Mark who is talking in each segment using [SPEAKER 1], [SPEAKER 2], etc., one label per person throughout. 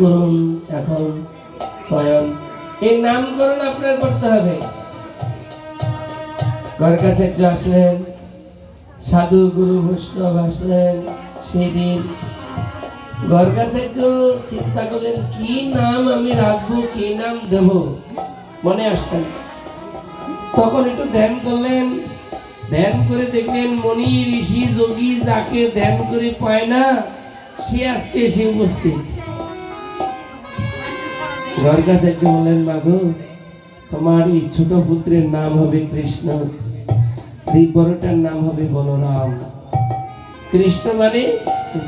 [SPEAKER 1] করুন এখন কয়ন এই নামকরণ আপনার করতে হবে। ঘর কাছে আসলেন। সাধু গুরু বৈষ্ণব আসলেন। সেই দিন ঘর কাছে একটু চিন্তা করলেন, কি নাম আমি রাখব, কি নাম দেব? মনে আসছে না। তখন একটু ধ্যান করলেন। ধ্যান করে দেখলেন মনি ঋষি, যোগী যাকে ধ্যান করে পায় না, সে আজকে এসে উপস্থিত। একটু বললেন, বাবু, তোমার এই ছোট পুত্রের নাম হবে কৃষ্ণ। এই বড়টার নাম হবে বলরাম। কৃষ্ণ মানে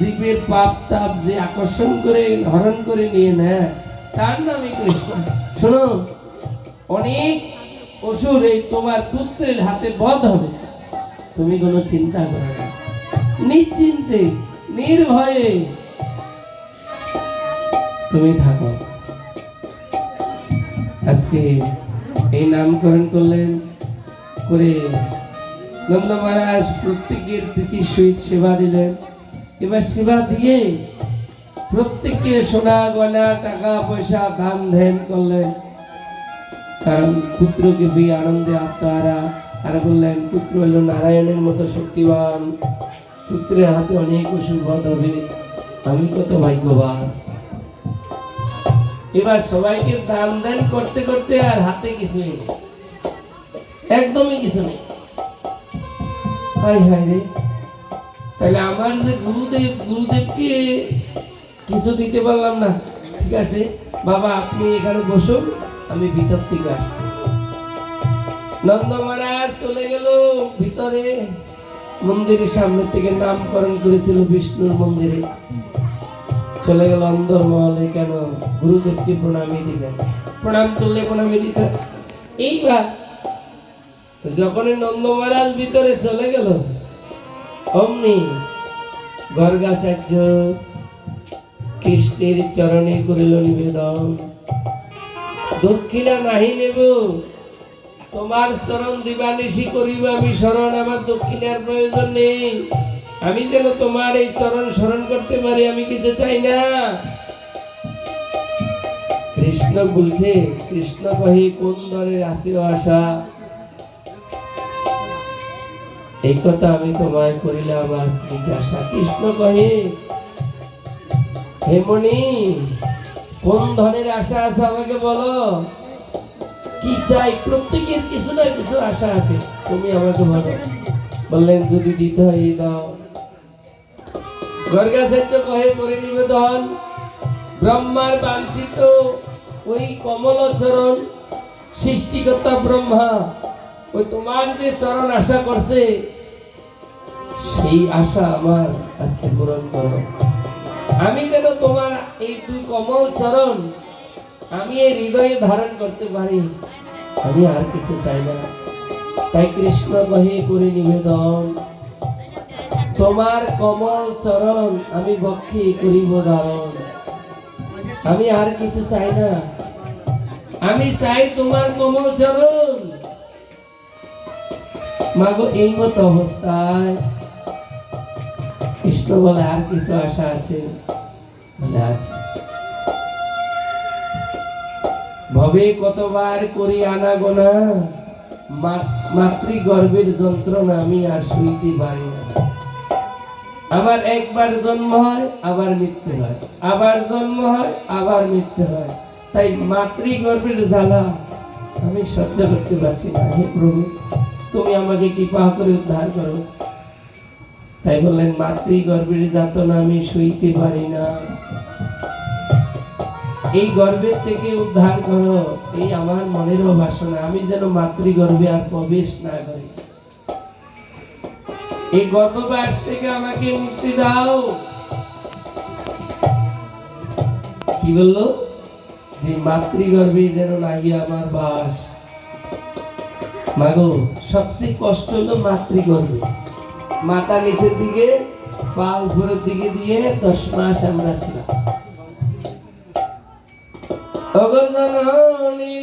[SPEAKER 1] জীবের পাপ তাপ যে আকর্ষণ করে, হরণ করে নিয়ে নেয়, তার নামই কৃষ্ণ। শোনো, অনেক অসুর এই তোমার পুত্রের হাতে বধ হবে। তুমি কোনো চিন্তা করো না। নিশ্চিন্তে, নির্ভয়ে তুমি থাকো। আজকে এই নামকরণ করলেন করে নন্দ মহারাজ প্রত্যেকের প্রীতির সহিত সেবা দিলেন। এবার সেবা দিয়ে প্রত্যেককে সোনা, গয়না, টাকা, পয়সা, দান, ধ্যান করলেন। কারণ পুত্রকে পেয়ে আনন্দে আত্মারা আর বললেন, পুত্র হলো নারায়ণের মতো শক্তিবান পুত্রের হাতে অনেক অসুবধ হবে। আমি কত ভাগ্যবান। এবার সবাইকে দান দান করতে করতে আর হাতে কিছুই নেই। একদমই কিছু নেই। হাই হাই রে। তাহলে আমার যে গুরুদেব, গুরুদেবকে কিছু দিতে পারলাম না। ঠিক আছে, বাবা, আপনি এখানে বসুন, আমি ভিতর থেকে আসছি। নন্দ মহারাজ চলে গেল ভিতরে। মন্দিরের সামনে থেকে নামকরণ করেছিল বিষ্ণুর মন্দিরে। চলে গেল অন্দরমহলে কেন? গুরুদেবকে প্রণামী দিবেন প্রণাম করলে প্রণামী দিতে এইবার যখন নন্দ মহারাজ ভিতরে চলে গেল, অমনি গর্গাচার্য কৃষ্ণের চরণে করিল নিবেদন। দক্ষিণা নাহি নেব, তোমার চরণ দিবানিশি করিব আমি স্মরণ আমার দক্ষিণার প্রয়োজন নেই। আমি যেন তোমার এই চরণ স্মরণ করতে পারি, আমি কিছু চাই না। কৃষ্ণ বলছে, কৃষ্ণ কহি, কোন দলের আসিও আশা? এই কথা আমি তোমায় করিলাম আজ জিজ্ঞাসা। কৃষ্ণ কহে হেমনি কোন ধরনের আশা আছে আমাকে বলো? কি চাই? প্রত্যেকের কিছু না কিছু আশা আছে। তুমি আমাকে বলো। বললেন, যদি দিতে হয় দাও। গর্গাচার্য কহে করে নিবেদন ব্রহ্মার বাঞ্ছিত ওই কমলচরণ সৃষ্টিকর্তা ব্রহ্মা, ওই তোমার যে চরণ আশা করছে, সেই আশা আমার আজকে পূরণ করো। আমি যেন তোমার এই দুই কমল চরণ আমি এই হৃদয়ে ধারণ করতে পারি, আমি আর কিছু চাই না। তাই কৃষ্ণ কহে করে নিবেদন তোমার কমল চরণ আমি বক্ষে করিব ধারণ। আমি আর কিছু চাই না। আমি চাই তোমার কমল চরণ। মাগো, এই মতো অবস্থায় কৃষ্ণ বলে আর কিছু আশা আছে? বলে আছে। ভবে কতবার করি আনাগোনা মাতৃ গর্ভের যন্ত্রণা আমি আর শুইতে পারি আবার একবার জন্ম হয়, আবার মৃত্যু হয়। আবার জন্ম হয়, আবার মৃত্যু হয়। তাই মাতৃ গর্ভের জ্বালা, আমি সহ্য করতে পারছি না। হে প্রভু, তুমি আমাকে কৃপা করে উদ্ধার করো। তাই বললেন মাতৃ গর্ভের যাতনা আমি সইতে পারি না। এই গর্ভের থেকে উদ্ধার করো, এই আমার মনেরও বাসনা। আমি যেন মাতৃ গর্ভে আর প্রবেশ না করি। এই গর্ভবাস থেকে আমাকে মুক্তি দাও। কি বলল? যে মাতৃগর্ভে যেন নাই আমার বাস। মাগো, সবচেয়ে কষ্ট হলো মাতৃগর্ভে। মাথা নিচের দিকে পা উপরের দিকে দিয়ে দশ মাস আমরা ছিলাম। অগজননীর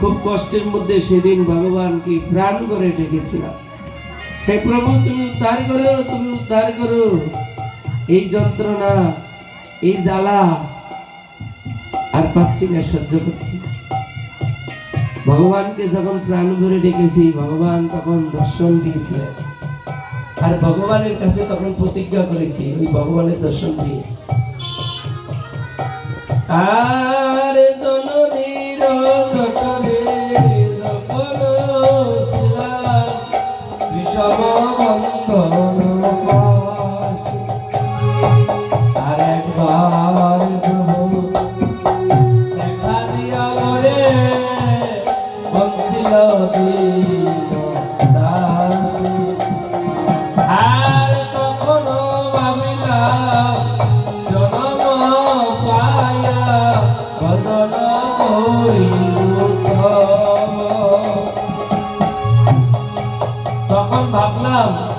[SPEAKER 1] খুব কষ্টের মধ্যে সেদিন ভগবানকে প্রাণ করে ডেকেছিলাম হে প্রভু, তুমি উদ্ধার করো, তুমি উদ্ধার করো। এই যন্ত্রণা, এই জ্বালা আর পাচ্ছি না সহ্য করতে। ভগবানকে যখন প্রাণ ভরে ডেকেছি, ভগবান তখন দর্শন দিয়েছিলেন। আর ভগবানের কাছে তখন প্রতিজ্ঞা করেছি, ওই ভগবানের দর্শন দিয়ে। আর জননীর জটরে জপন শিলা বিষম বন্ধন। আর একবার দেখা দিয়া মরে বঞ্চিল দিন ভাবলাম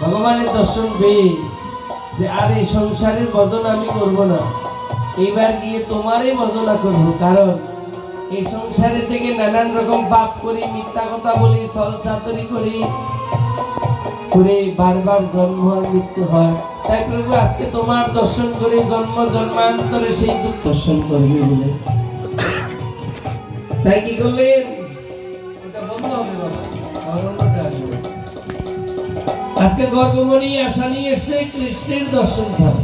[SPEAKER 1] ভগবানের দর্শন পেয়ে যে আর এই সংসারের ভজন আমি করব না এবার গিয়ে তোমারই ভজনা করব। কারণ এই সংসারে থেকে নানান রকম পাপ করি, মিথ্যা কথা বলি ছল চাতুরি করি, করে বারবার জন্ম আর মৃত্যু হয়। তাই প্রভু, আজকে তোমার দর্শন করে জন্ম, জন্মান্তরে সেই দুঃখ দর্শন করবে বলে। তাই কি করলেন? ওটা বন্ধ হবে বাবা। আজকে গর্ভমণি আশা নিয়ে এসছে কৃষ্ণের দর্শন খাবে